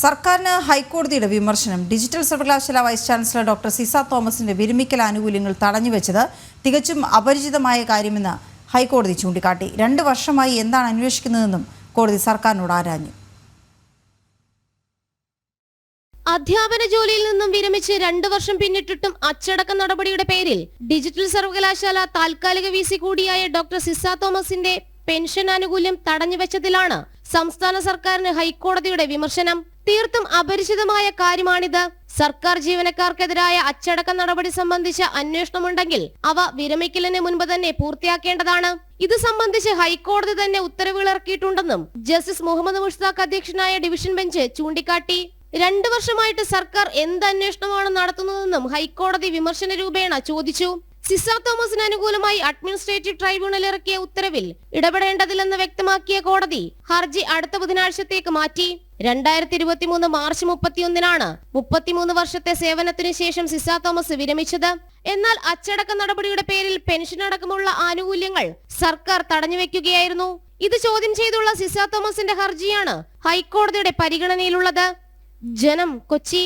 സർക്കാരിന് ഹൈക്കോടതിയുടെ വിമർശനം ഡിജിറ്റൽ സർവകലാശാല വൈസ് ചാൻസലർ ഡോക്ടർ സിസ തോമസിന്റെ വിരമിക്കൽ ആനുകൂല്യങ്ങൾ തടഞ്ഞുവെച്ചത് തികച്ചും അപരിചിതമായ കാര്യമെന്ന് ഹൈക്കോടതി ചൂണ്ടിക്കാട്ടി. രണ്ട് വർഷമായി എന്താണ് അന്വേഷിക്കുന്നതെന്നും കോടതി സർക്കാരിനോട് ആരാഞ്ഞു. അധ്യാപന ജോലിയിൽ നിന്നും വിരമിച്ച് രണ്ടു വർഷം പിന്നിട്ടിട്ടും അച്ചടക്ക നടപടിയുടെ പേരിൽ ഡിജിറ്റൽ സർവകലാശാല താൽക്കാലിക വി കൂടിയായ ഡോക്ടർ സിസ തോമസിന്റെ പെൻഷൻ ആനുകൂല്യം തടഞ്ഞുവെച്ചതിലാണ് സംസ്ഥാന സർക്കാരിന് ഹൈക്കോടതിയുടെ വിമർശനം തീർത്തും അപരിചിതമായ കാര്യമാണിത്. സർക്കാർ ജീവനക്കാർക്കെതിരായ അച്ചടക്ക നടപടി സംബന്ധിച്ച അന്വേഷണമുണ്ടെങ്കിൽ അവ വിരമിക്കലിന് മുൻപ് തന്നെ പൂർത്തിയാക്കേണ്ടതാണ്. ഇത് സംബന്ധിച്ച് ഹൈക്കോടതി തന്നെ ഉത്തരവുകൾ ഇറക്കിയിട്ടുണ്ടെന്നും ജസ്റ്റിസ് മുഹമ്മദ് മുഷ്താഖ് അധ്യക്ഷനായ ഡിവിഷൻ ബെഞ്ച് ചൂണ്ടിക്കാട്ടി. രണ്ടു വർഷമായിട്ട് സർക്കാർ എന്ത് അന്വേഷണമാണ് നടത്തുന്നതെന്നും ഹൈക്കോടതി വിമർശന രൂപേണ ചോദിച്ചു. സിസ തോമസിന് അനുകൂലമായി അഡ്മിനിസ്ട്രേറ്റീവ് ട്രൈബ്യൂണൽ ഇറക്കിയ ഉത്തരവിൽ ഇടപെടേണ്ടതില്ലെന്ന് വ്യക്തമാക്കിയ കോടതി ഹർജി അടുത്ത ബുധനാഴ്ചത്തേക്ക് മാറ്റി. രണ്ടായിരത്തി ഇരുപത്തിമൂന്ന് മാർച്ച് മുപ്പത്തിയൊന്നിനാണ് മുപ്പത്തിമൂന്ന് വർഷത്തെ സേവനത്തിനു ശേഷം സിസ തോമസ് വിരമിച്ചത്. എന്നാൽ അച്ചടക്ക നടപടിയുടെ പേരിൽ പെൻഷൻ അടക്കമുള്ള ആനുകൂല്യങ്ങൾ സർക്കാർ തടഞ്ഞുവെക്കുകയായിരുന്നു. ഇത് ചോദ്യം ചെയ്തുള്ള സിസ തോമസിന്റെ ഹർജിയാണ് ഹൈക്കോടതിയുടെ പരിഗണനയിലുള്ളത്. ജനം കൊച്ചി.